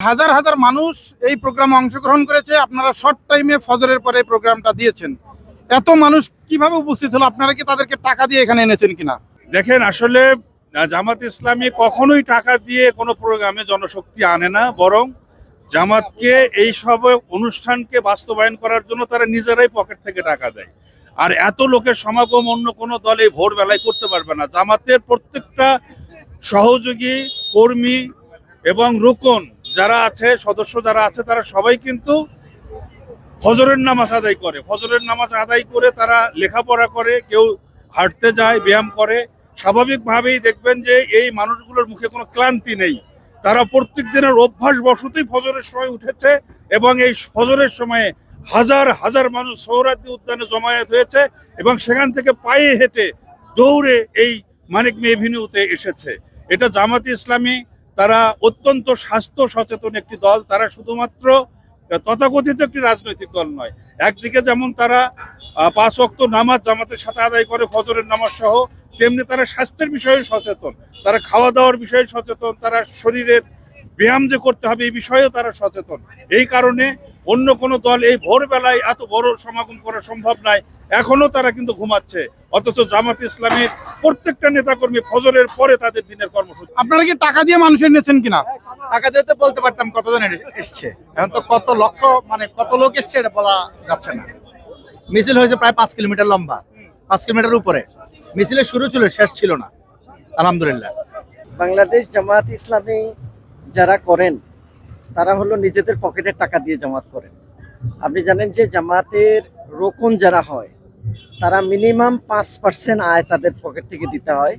হাজার হাজার মানুষ এই প্রোগ্রামে অংশগ্রহণ করেছে। আপনারা শর্ট টাইমে ফজরের পরে প্রোগ্রামটা দিয়েছেন। এত মানুষ কীভাবে উপস্থিত হলো? আপনারা কি তাদেরকে টাকা দিয়ে এখানে এনেছেন কিনা? দেখেন, আসলে জামাত ইসলামী কখনোই টাকা দিয়ে কোনো প্রোগ্রামে জনশক্তি আনে না, বরং জামাতকে এই সব অনুষ্ঠানকে বাস্তবায়ন করার জন্য তারা নিজেরাই পকেট থেকে টাকা দেয়। আর এত লোকের সমাগম অন্য কোনো দলে ভোরবেলায় করতে পারবে না। জামাতের প্রত্যেকটা সহযোগী, কর্মী এবং রুকন যারা আছে, সদস্য যারা আছে, তারা সবাই কিন্তু ফজরের নামাজ আদায় করে। ফজরের নামাজ আদায় করে তারা লেখাপড়া করে, কেউ হাঁটতে যায়, ব্যায়াম করে। স্বাভাবিকভাবেই দেখবেন যে এই মানুষগুলোর মুখে কোনো ক্লান্তি নেই। তারা প্রত্যেক দিনের অভ্যাস বশতই ফজরের সময় উঠেছে এবং এই ফজরের সময়ে হাজার হাজার মানুষ সৌরাদ্দি উদ্যানে জমায়েত হয়েছে এবং সেখান থেকে পায়ে হেঁটে দৌড়ে এই মানিক মেভিনিউতে এসেছে। এটা জামাতি ইসলামী তারা অত্যন্ত স্বাস্থ্য সচেতন একটি দল, তারা শুধুমাত্র তথাকথিত একটি রাজনৈতিক দল নয়। একদিকে যেমন তারা পাঁচ অক্ত নামাজ জামাতের সাথে আদায় করে, ফজরের নামাজ সহ, তেমনি তারা স্বাস্থ্যের বিষয়ে সচেতন। তারা খাওয়া দাওয়ার বিষয়ে সচেতন, তারা শরীরের ব্যায়াম যে করতে হবে এই বিষয়েও তারা সচেতন। এই কারণে অন্য কোনো দল এই ভোরবেলায় এত বড় সমাগম করা সম্ভব নয়। এখনও তারা কিন্তু ঘুমাচ্ছে। অথচ জামাত ইসলামের প্রত্যেকটা নেতাকর্মী ফজরের পরে তাদের দিনের কর্মসূচি। আপনারা কি টাকা দিয়ে মানুষ এনেছেন কিনা? টাকা দিতে বলতে পারতাম কতজন এসছে। এখন তো কত লক্ষ মানে কত লোক এসছে এটা বলা যাচ্ছে না। মিছিল হয়েছে প্রায় পাঁচ কিলোমিটার লম্বা। পাঁচ কিলোমিটার উপরে। মিছিলের শুরু ছিল শেষ ছিল না। আলহামদুলিল্লাহ। বাংলাদেশ জামাত ইসলামী যারা করেন তারা হলো নিজেদের পকেটের টাকা দিয়ে জামাত করেন। আপনি জানেন যে জামাতের রোকন যারা হয় তারা মিনিমাম পাঁচ পার্সেন্ট আয় তাদের পকেট থেকে দিতে হয়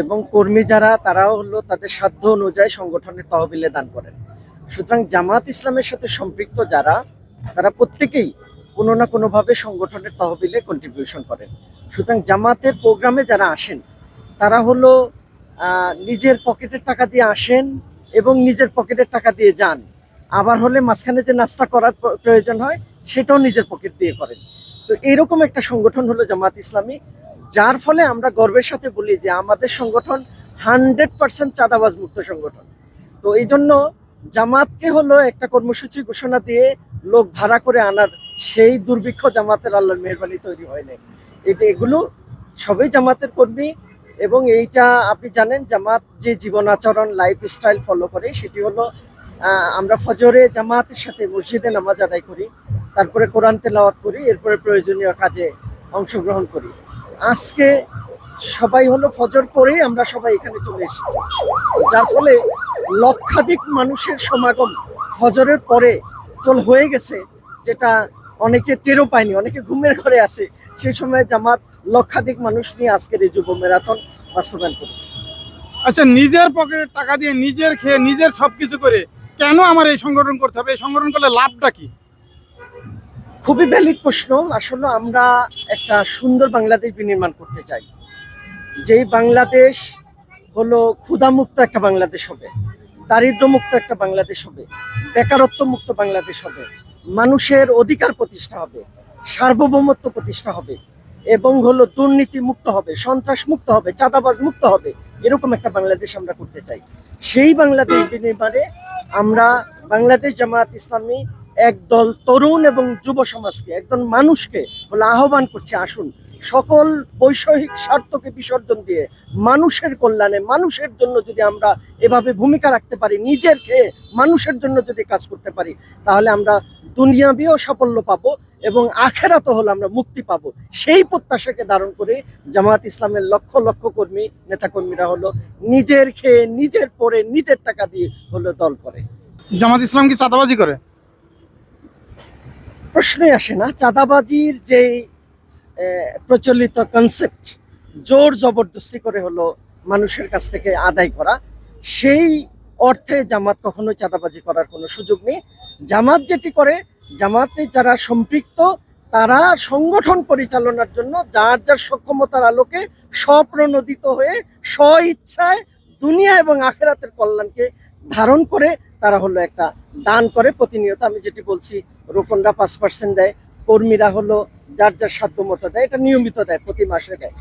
এবং কর্মী যারা, তারাও হলো তাদের সাধ্য অনুযায়ী সংগঠনের তহবিলে দান করেন। সুতরাং জামাত ইসলামের সাথে সম্পৃক্ত যারা, তারা প্রত্যেকেই কোনো না কোনোভাবে সংগঠনের তহবিলে কন্ট্রিবিউশন করেন। সুতরাং জামাতের প্রোগ্রামে যারা আসেন, তারা হলো নিজের পকেটের টাকা দিয়ে আসেন এবং নিজের পকেটের টাকা দিয়ে যান। আবার হলে মাঝখানে যে নাস্তা করার প্রয়োজন হয়, সেটাও নিজের পকেট দিয়ে করেন। তো এরকম একটা সংগঠন হলো জামাত ইসলামী, যার ফলে আমরা গর্বের সাথে বলি যে আমাদের সংগঠন হান্ড্রেড পার্সেন্ট চাঁদাবাজ মুক্ত সংগঠন। তো এই জন্য জামাতকে হলো একটা কর্মসূচি ঘোষণা দিয়ে লোক ভাড়া করে আনার সেই দুর্ভিক্ষ জামাতের আল্লাহর মেহরবানি তৈরি হয় এটা এগুলো সবই জামাতের কর্মী এবং এইটা আপনি জানেন জামাত যে জীবন আচরণ লাইফ স্টাইল ফলো করে, সেটি হলো আমরা ফজরে জামাতের সাথে মসজিদে নামাজ আদায় করি, তারপরে কোরআন তেলাওয়াত করি, এরপরে প্রয়োজনীয় কাজে অংশগ্রহণ করি। আজকে সবাই হলো ফজর পরেই আমরা সবাই এখানে চলে এসেছি। যার ফলে লক্ষাধিক মানুষের সমাগম ফজরের পরে চল হয়ে গেছে, যেটা অনেকে টেরও পায়নি, অনেকে ঘুমের ঘরে আছে। সেই সময় জামাত লক্ষাধিক মানুষ নিয়ে আজকের এই যুব ম্যারাথন বাস্তবায়ন করেছে। আচ্ছা নিজের পকেটের টাকা দিয়ে নিজের খেয়ে নিজের সবকিছু করে কেন আমার এই সংগঠন করতে হবে? এই সংগঠন করলে লাভটা কি? খুবই ভ্যালিড প্রশ্ন। আসলে আমরা একটা সুন্দর বাংলাদেশ বিনির্মাণ করতে চাই। যেই বাংলাদেশ হলো ক্ষুধামুক্ত একটা বাংলাদেশ হবে, দারিদ্র্যমুক্ত একটা বাংলাদেশ হবে বেকারত্ব মুক্ত বাংলাদেশ হবে, মানুষের অধিকার প্রতিষ্ঠা হবে, সার্বভৌমত্ব প্রতিষ্ঠা হবে এবং হলো দুর্নীতি মুক্ত হবে সন্ত্রাস মুক্ত হবে চাঁদাবাজ মুক্ত হবে এরকম একটা বাংলাদেশ আমরা করতে চাই। সেই বাংলাদেশ বিনির্মাণে আমরা বাংলাদেশ জামাত ইসলামী একদল তরুণ এবং যুব সমাজকে, একদল মানুষকে বলে আহ্বান করছে, আসুন। সকল বৈষয়িক স্বার্থকে বিসর্জন দিয়ে মানুষের কল্যাণে মানুষের জন্য যদি আমরা এভাবে ভূমিকা রাখতে পারি নিজের খেয়ে মানুষের জন্য যদি কাজ করতে পারি তাহলে আমরা দুনিয়াবিও সাফল্য পাবো এবং আখেরাত হলো আমরা মুক্তি পাবো। সেই প্রত্যাশাকে ধারণ করে জামায়াত ইসলামের লক্ষ লক্ষ কর্মী নেতাকর্মীরা হলো নিজের খেয়ে নিজের পরে নিজের টাকা দিয়ে হলো দল করে। জামাত ইসলাম কি চাঁদাবাজি করে? প্রশ্নই আসে না। চাঁদাবাজির যে আহ, প্রচলিত কনসেপ্ট জোর জবরদস্তি করে হলো মানুষের কাছ থেকে আদায় করা। সেই অর্থে জামাত কখনোই চাঁদাবাজি করার কোনো সুযোগ নেই। জামাত যেটি করে, জামাতে যারা সম্পৃক্ত, তারা সংগঠন পরিচালনার জন্য যার যার সক্ষমতার আলোকে স্বপ্রণোদিত হয়ে স্ব ইচ্ছায় দুনিয়া এবং আখেরাতের কল্যাণকে ধারণ করে তারা হলো একটা দান করে, প্রতিনিয়ত আমি যেটি বলছি রোপণরা পাঁচ পার্সেন্ট দেয়, কর্মীরা হলো যার যার সাধ্য মতো দেয় এটা নিয়মিত দেয় প্রতি মাসে দেয়।